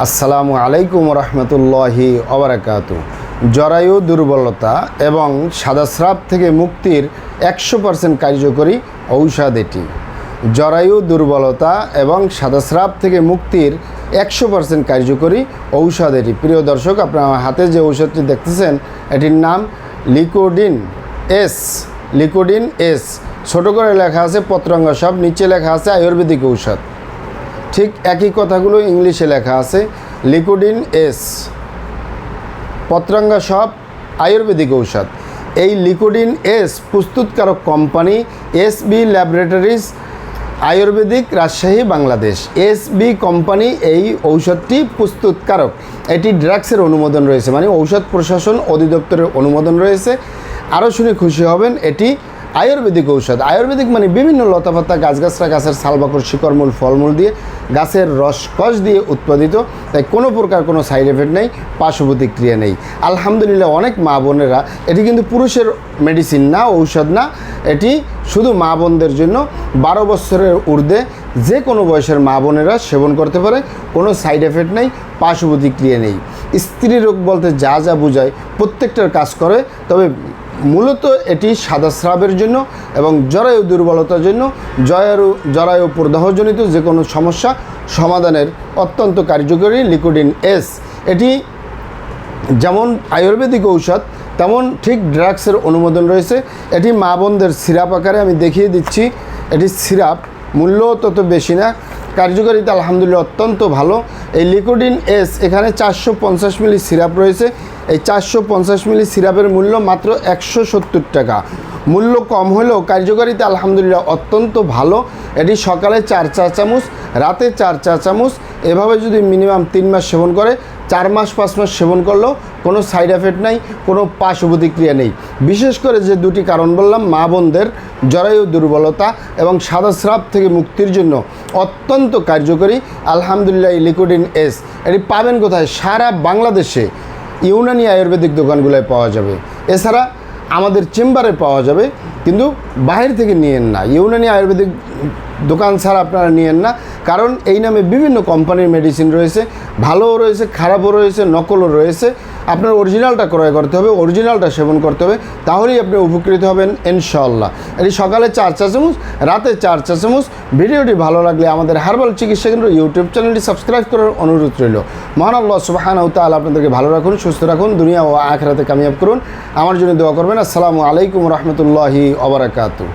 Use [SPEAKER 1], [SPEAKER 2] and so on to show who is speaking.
[SPEAKER 1] আসসালামু আলাইকুম রহমতুল্লাহি অবরাকাত জরায়ু দুর্বলতা এবং সাদাস্রাব থেকে মুক্তির একশো পার্সেন্ট কার্যকরী ঔষধ এটি। জরায়ু দুর্বলতা এবং সাদাস্রাব থেকে মুক্তির একশো পার্সেন্ট কার্যকরী ঔষধ এটি। প্রিয় দর্শক, আপনার হাতে যে ঔষধটি দেখতেছেন, এটির নাম লিকোডিন এস। লিকোডিন এস। ছোটো করে লেখা আছে, পত্রাঙ্গ সব, নিচে লেখা আছে, আয়ুর্বেদিক ঔষধ। ঠিক একই কথাগুলো ইংলিশে লেখা আছে লিকুডিন এস, পত্রাঙ্গা সব আয়ুর্বেদিক ঔষধ। এই লিকুডিন এস প্রস্তুতকারক company S B laboratories ayurvedic Rajshahi, Bangladesh. S B company এই ঔষধটি প্রস্তুতকারক। এটি ড্রাগসের অনুমোদন রয়েছে মানে ঔষধ প্রশাসন অধিদপ্তরের অনুমোদন রয়েছে। আরও শুনে খুশি হবেন, এটি আয়ুর্বেদিক ঔষধ। আয়ুর্বেদিক মানে বিভিন্ন লতাপাতা, গাছগাছরা, গাছের সালবাকর শিকড়মূল, ফলমূল দিয়ে গাছের রস রসকস দিয়ে উৎপাদিত। তাই কোনো প্রকার কোনো সাইড এফেক্ট নেই পার্শ্ব প্রতিক্রিয়া নেই। আলহামদুলিল্লাহ অনেক মা বোনেরা, এটি কিন্তু পুরুষের মেডিসিন না, ঔষধ না। এটি শুধু মা বোনদের জন্য। বারো বছরের ঊর্ধ্বে যে কোনো বয়সের মা বোনেরা সেবন করতে পারে, কোনো সাইড এফেক্ট নেই পার্শ্ব প্রতিক্রিয়া নেই। স্ত্রী রোগ বলতে যা যা বোঝায়, প্রত্যেকটার কাজ করে, তবে মূলত এটি সাদা স্রাবের জন্য এবং জরায়ু দুর্বলতার জন্য, জরায়ু জরায়ু প্রদাহজনিত যে কোনো সমস্যা সমাধানের অত্যন্ত কার্যকরী লিকুইডিন এস। এটি যেমন আয়ুর্বেদিক ঔষধ, তেমন ঠিক ড্রাগসের অনুমোদন রয়েছে। এটি মা বোনদের সিরাপ আকারে আমি দেখিয়ে দিচ্ছি। এটি সিরাপ মূল্য তত বেশি না। কার্যকারিতা আলহামদুলিল্লাহ অত্যন্ত ভালো। এই লিকুডিন এস এখানে চারশো পঞ্চাশ মিলি সিরাপ রয়েছে। এই চারশো পঞ্চাশ মিলি সিরাপের মূল্য মাত্র একশো সত্তর টাকা। মূল্য কম হলেও কার্যকারিতা আলহামদুলিল্লাহ অত্যন্ত ভালো। এটি সকালে চার চা চামচ, রাতে চার চা চামচ, এভাবে যদি মিনিমাম তিন মাস সেবন করে, চার মাস, পাঁচ মাস সেবন করলেও কোনো সাইড এফেক্ট নাই, কোনো পার্শ্ব প্রতিক্রিয়া নেই। বিশেষ করে যে দুটি কারণ বললাম, মা বোনদের জরায়ু দুর্বলতা এবং সাদা স্রাব থেকে মুক্তির জন্য অত্যন্ত কার্যকরী, আলহামদুলিল্লাহ, এই লিকুডিন এস। এটি পাবেন কোথায়? সারা বাংলাদেশে। ইউনানি আয়ুর্বেদিক দোকানগুলোয় পাওয়া যাবে। এছাড়া আমাদের চেম্বারে পাওয়া যাবে, কিন্তু বাহির থেকে নিয়েন না। ইউনানি আয়ুর্বেদিক দোকান ছাড়া আপনারা নিয়েন না, কারণ এই নামে বিভিন্ন কোম্পানির মেডিসিন রয়েছে। ভালোও রয়েছে, খারাপও রয়েছে, নকলও রয়েছে। আপনার অরিজিনালটা ক্রয় করতে হবে অরিজিনালটা সেবন করতে হবে, তাহলেই আপনি উপকৃত হবেন ইনশাল্লাহ এটি সকালে চার চা চামচ, রাতে চার চা চামচ, ভিডিওটি ভালো লাগলে আমাদের হার্বাল চিকিৎসা কেন্দ্র ইউটিউব চ্যানেলটি সাবস্ক্রাইব করার অনুরোধ রইল। মহান আল্লাহ সুবাহান তাল আপনাদেরকে ভালো রাখুন, সুস্থ রাখুন, দুনিয়া ও আখরাতে কামিয়াব করুন। আমার জন্য দোয়া করবেন। আসসালামু আলাইকুম রহমতুল্লাহি অবরাকাতু